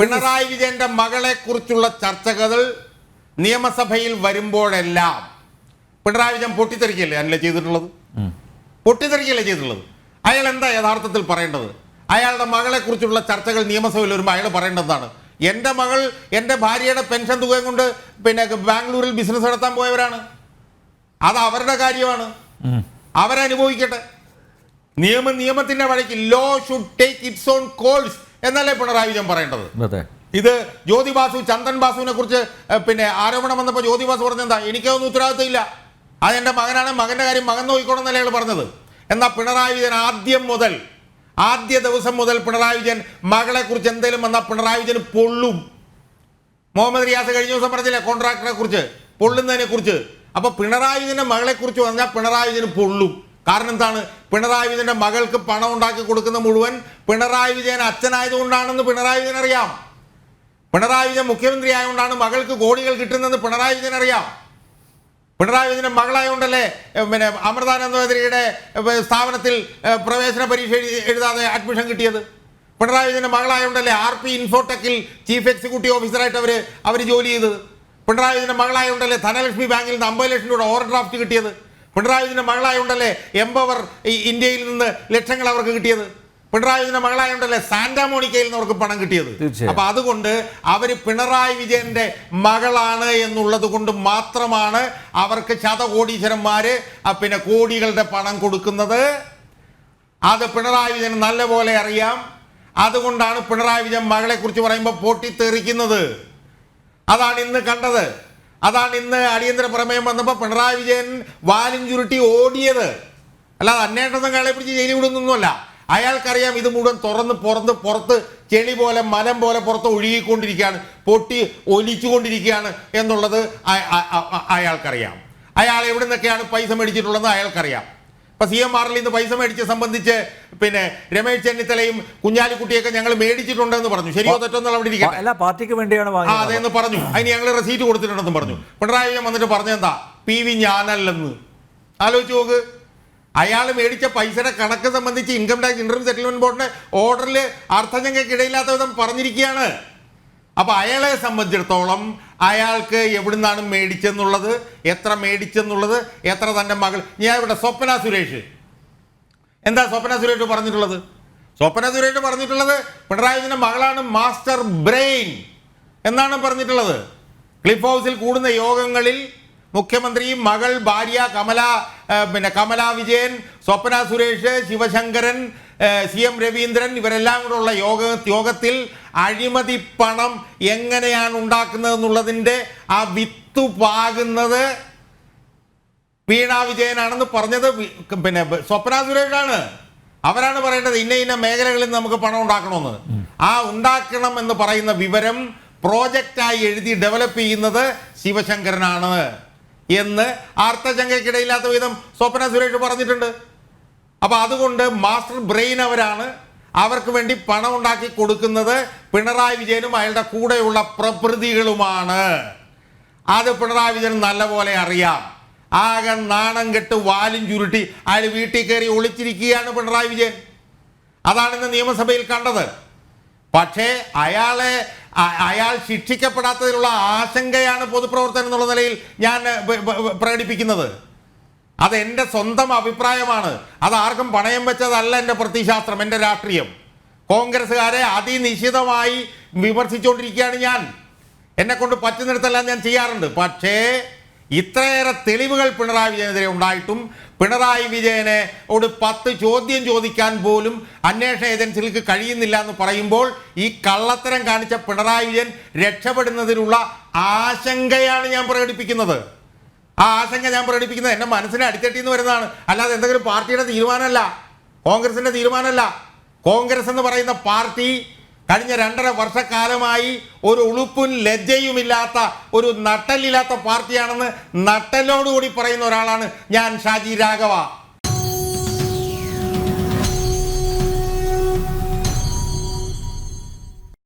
പിണറായി വിജയന്റെ മകളെ കുറിച്ചുള്ള ചർച്ചകൾ നിയമസഭയിൽ വരുമ്പോഴെല്ലാം പിണറായി വിജയൻ പൊട്ടിത്തെറിക്കല്ലേ അല്ലേ ചെയ്തിട്ടുള്ളത്? പൊട്ടിത്തെറിക്കല്ലേ ചെയ്തിട്ടുള്ളത്? അയാൾ എന്താ യഥാർത്ഥത്തിൽ പറയേണ്ടത്? അയാളുടെ മകളെ കുറിച്ചുള്ള ചർച്ചകൾ നിയമസഭയിൽ വരുമ്പോൾ അയാൾ പറയേണ്ടതാണ്. എന്റെ മകൾ എന്റെ ഭാര്യയുടെ പെൻഷൻ തുകയും കൊണ്ട് പിന്നെ ബാംഗ്ലൂരിൽ ബിസിനസ് നടത്താൻ പോയവരാണ്. അത് അവരുടെ കാര്യമാണ്. അവരനുഭവിക്കട്ടെ. നിയമം നിയമത്തിന്റെ വഴിക്ക് law should take its own course എന്നല്ലേ പിണറായി വിജയൻ പറയേണ്ടത്? ഇത് ജ്യോതി ബാസു ചന്ദൻ ബാസുവിനെ കുറിച്ച് പിന്നെ ആരോപണം വന്നപ്പോൾ ജ്യോതി ബാസു പറഞ്ഞെന്താ എനിക്കൊന്നും ഉത്തരവാദിത്തമില്ല. അത് എന്റെ മകനാണ് മകന്റെ കാര്യം മകൻ നോക്കിക്കോണം എന്നല്ലേ അയാൾ പറഞ്ഞത്. എന്നാ പിണറായി വിജയൻ ആദ്യം മുതൽ ആദ്യ ദിവസം മുതൽ പിണറായി വിജയൻ മകളെ കുറിച്ച് എന്തെങ്കിലും വന്നാൽ പിണറായി വിജയൻ പൊള്ളും. മുഹമ്മദ് റിയാസ് കഴിഞ്ഞ ദിവസം പറഞ്ഞില്ലേ കോൺട്രാക്ടറെ കുറിച്ച് പൊള്ളുന്നതിനെ കുറിച്ച്. അപ്പൊ പിണറായി വിജയന്റെ മകളെ കുറിച്ച് പറഞ്ഞാൽ പിണറായി വിജയൻ പൊള്ളും. കാരണം എന്താണ്? പിണറായി വിജയന്റെ മകൾക്ക് പണം ഉണ്ടാക്കി കൊടുക്കുന്ന മുഴുവൻ പിണറായി വിജയൻ അച്ഛനായതുകൊണ്ടാണെന്ന് പിണറായി വിജയൻ അറിയാം. പിണറായി വിജയൻ മുഖ്യമന്ത്രി ആയതുകൊണ്ടാണ് മകൾക്ക് കോടികൾ കിട്ടുന്നതെന്ന് പിണറായി വിജയൻ അറിയാം. പിണറായി വിജയന്റെ മകളായതുകൊണ്ടല്ലേ പിന്നെ അമൃതാനന്ദമന്ത്രിയുടെ സ്ഥാപനത്തിൽ പ്രവേശന പരീക്ഷ എഴുതാതെ അഡ്മിഷൻ കിട്ടിയത്. പിണറായി വിജയന്റെ മകളായതുകൊണ്ടല്ലേ ആർ പി ഇൻഫോടെക്കിൽ ചീഫ് എക്സിക്യൂട്ടീവ് ഓഫീസറായിട്ട് അവർ അവർ ജോലി ചെയ്തത്. പിണറായി വിജയന്റെ മകളായതുകൊണ്ടല്ലേ ധനലക്ഷ്മി ബാങ്കിൽ നിന്ന് അമ്പത് ലക്ഷം രൂപ ഓവർ ഡ്രാഫ്റ്റ് കിട്ടിയത്. പിണറായി വിജയന്റെ മകളായുണ്ടല്ലേ എംപവർ ഈ ഇന്ത്യയിൽ നിന്ന് ലക്ഷങ്ങൾ അവർക്ക് കിട്ടിയത്? പിണറായി വിജയന്റെ മകളായുണ്ടല്ലേ സാന്റാമോണിക്കയിൽ നിന്ന് അവർക്ക് പണം കിട്ടിയത്. അപ്പൊ അതുകൊണ്ട് അവർ പിണറായി വിജയന്റെ മകളാണ് എന്നുള്ളത് കൊണ്ട് മാത്രമാണ് അവർക്ക് ശതകോടീശ്വരന്മാര് പിന്നെ കോടികളുടെ പണം കൊടുക്കുന്നത്. അത് പിണറായി വിജയൻ നല്ലപോലെ അറിയാം. അതുകൊണ്ടാണ് പിണറായി വിജയൻ മകളെ കുറിച്ച് പറയുമ്പോൾ പൊട്ടിത്തെറിക്കുന്നത്. അതാണ് ഇന്ന് കണ്ടത്. അതാണ് ഇന്ന് അടിയന്തര പ്രമേയം വന്നപ്പോൾ പിണറായി വിജയൻ വാലും ചുരുട്ടി ഓടിയത്. അല്ലാതെ അന്വേഷണം കാളെ പിടിച്ച് ജയിലിൽ വിടുന്നൊന്നുമല്ല. അയാൾക്കറിയാം ഇത് മുഴുവൻ തുറന്ന് പുറത്ത് പുറത്ത് ചെളി പോലെ മലം പോലെ പുറത്ത് ഒഴുകിക്കൊണ്ടിരിക്കുകയാണ്. പൊട്ടി ഒലിച്ചുകൊണ്ടിരിക്കുകയാണ് എന്നുള്ളത് അയാൾക്കറിയാം. അയാൾ എവിടെ നിന്നൊക്കെയാണ് പൈസ മേടിച്ചിട്ടുള്ളത് അയാൾക്കറിയാം. ഇപ്പൊ സി എം ആറിൽ നിന്ന് പൈസ മേടിച്ച് സംബന്ധിച്ച് പിന്നെ രമേശ് ചെന്നിത്തലയും കുഞ്ഞാലിക്കുട്ടിയൊക്കെ ഞങ്ങൾ മേടിച്ചിട്ടുണ്ടെന്ന് പറഞ്ഞു. ശരിയോ തെറ്റോ എന്നുള്ള അവിടെ ഇരിക്കട്ടെ. പാർട്ടിക്ക് വേണ്ടിയാണ് ആ അതെന്ന് പറഞ്ഞു. അതിന് ഞങ്ങൾ റെസീറ്റ് കൊടുത്തിട്ടുണ്ടെന്ന് പറഞ്ഞു. പിണറായി വിജയൻ വന്നിട്ട് പറഞ്ഞെന്താ? പി വി ഞാനല്ലെന്ന്. ആലോചിച്ച് നോക്ക്. അയാൾ മേടിച്ച പൈസയുടെ കണക്ക് സംബന്ധിച്ച് ഇൻകം ടാക്സ് ഇന്റർവ്യൂ സെറ്റിൽമെന്റ് ബോർഡിന്റെ ഓർഡറിൽ അർത്ഥജങ്കയ്ക്ക് ഇടയില്ലാത്ത വിധം പറഞ്ഞിരിക്കുകയാണ്. അപ്പൊ അയാളെ സംബന്ധിച്ചിടത്തോളം അയാൾക്ക് എവിടുന്നാണ് മേടിച്ചെന്നുള്ളത് എത്ര മേടിച്ചെന്നുള്ളത് എത്ര തന്റെ മകൾ ഞാൻ ഇവിടെ സ്വപ്ന സുരേഷ്. എന്താ സ്വപ്ന സുരേഷ് പറഞ്ഞിട്ടുള്ളത്? സ്വപ്ന സുരേഷ് പറഞ്ഞിട്ടുള്ളത് പിണറായി മകളാണ് മാസ്റ്റർ ബ്രെയിൻ എന്നാണ് പറഞ്ഞിട്ടുള്ളത്. ക്ലിഫ് ഹൗസിൽ കൂടുന്ന യോഗങ്ങളിൽ മുഖ്യമന്ത്രി മകൾ ഭാര്യ കമല പിന്നെ കമല വിജയൻ സ്വപ്ന സുരേഷ് ശിവശങ്കരൻ സി എം രവീന്ദ്രൻ ഇവരെല്ലാം കൂടെ ഉള്ള യോഗ യോഗത്തിൽ അഴിമതി പണം എങ്ങനെയാണ് ഉണ്ടാക്കുന്നത് എന്നുള്ളതിന്റെ ആ വിത്തു പാകുന്നത് വീണ വിജയനാണെന്ന് പറഞ്ഞത് പിന്നെ സ്വപ്ന സുരേഷാണ്. അവരാണ് പറയേണ്ടത് ഇന്ന ഇന്ന മേഖലകളിൽ നമുക്ക് പണം ഉണ്ടാക്കണമെന്ന്. ആ ഉണ്ടാക്കണം എന്ന് പറയുന്ന വിവരം പ്രോജക്റ്റായി എഴുതി ഡെവലപ്പ് ചെയ്യുന്നത് ശിവശങ്കരനാണ് എന്ന് ആർത്തശങ്കയ്ക്കിടയില്ലാത്ത വിധം സ്വപ്ന സുരേഷ് പറഞ്ഞിട്ടുണ്ട്. അപ്പൊ അതുകൊണ്ട് മാസ്റ്റർ ബ്രെയിൻ അവരാണ്. അവർക്ക് വേണ്ടി പണം ഉണ്ടാക്കി കൊടുക്കുന്നത് പിണറായി വിജയനും അയാളുടെ കൂടെയുള്ള പ്രകൃതികളുമാണ്. അത് പിണറായി വിജയൻ നല്ലപോലെ അറിയാം. ആകെ നാണം കെട്ട് വാലും ചുരുട്ടി അയാൾ വീട്ടിൽ കയറി ഒളിച്ചിരിക്കുകയാണ് പിണറായി വിജയൻ. അതാണ് ഇന്ന് നിയമസഭയിൽ കണ്ടത്. പക്ഷേ അയാളെ അയാൾ ശിക്ഷിക്കപ്പെടാത്തതിനുള്ള ആശങ്കയാണ് പൊതുപ്രവർത്തനം എന്നുള്ള നിലയിൽ ഞാൻ പ്രകടിപ്പിക്കുന്നത്. അത് എന്റെ സ്വന്തം അഭിപ്രായമാണ്. അത് ആർക്കും പണയം വെച്ചതല്ല എന്റെ പ്രതിശാസ്ത്രം എന്റെ രാഷ്ട്രീയം. കോൺഗ്രസ്സുകാരെ അതിനിശിതമായി വിമർശിച്ചുകൊണ്ടിരിക്കുകയാണ് ഞാൻ. എന്നെ കൊണ്ട് പറ്റുന്നിടത്തെല്ലാം ഞാൻ ചെയ്യാറുണ്ട്. പക്ഷേ ഇത്രയേറെ തെളിവുകൾ പിണറായി വിജയനെതിരെ ഉണ്ടായിട്ടും പിണറായി വിജയനെ ഓട് പത്ത് ചോദ്യം ചോദിക്കാൻ പോലും അന്വേഷണ ഏജൻസികൾക്ക് കഴിയുന്നില്ല എന്ന് പറയുമ്പോൾ ഈ കള്ളത്തരം കാണിച്ച പിണറായി വിജയൻ രക്ഷപ്പെടുന്നതിനുള്ള ആശങ്കയാണ് ഞാൻ പ്രകടിപ്പിക്കുന്നത്. ആ ആശങ്ക ഞാൻ പ്രകടിപ്പിക്കുന്നത് എന്റെ മനസ്സിനെ അടിത്തട്ടി എന്ന് വരുന്നതാണ്. അല്ലാതെ എന്തെങ്കിലും പാർട്ടിയുടെ തീരുമാനമല്ല. കോൺഗ്രസിന്റെ തീരുമാനമല്ല. കോൺഗ്രസ് എന്ന് പറയുന്ന പാർട്ടി കഴിഞ്ഞ രണ്ടര വർഷക്കാലമായി ഒരു ഉളുപ്പും ലജ്ജയുമില്ലാത്ത ഒരു നട്ടലില്ലാത്ത പാർട്ടിയാണെന്ന് നട്ടലോടുകൂടി പറയുന്ന ഒരാളാണ് ഞാൻ ഷാജി രാഘവ.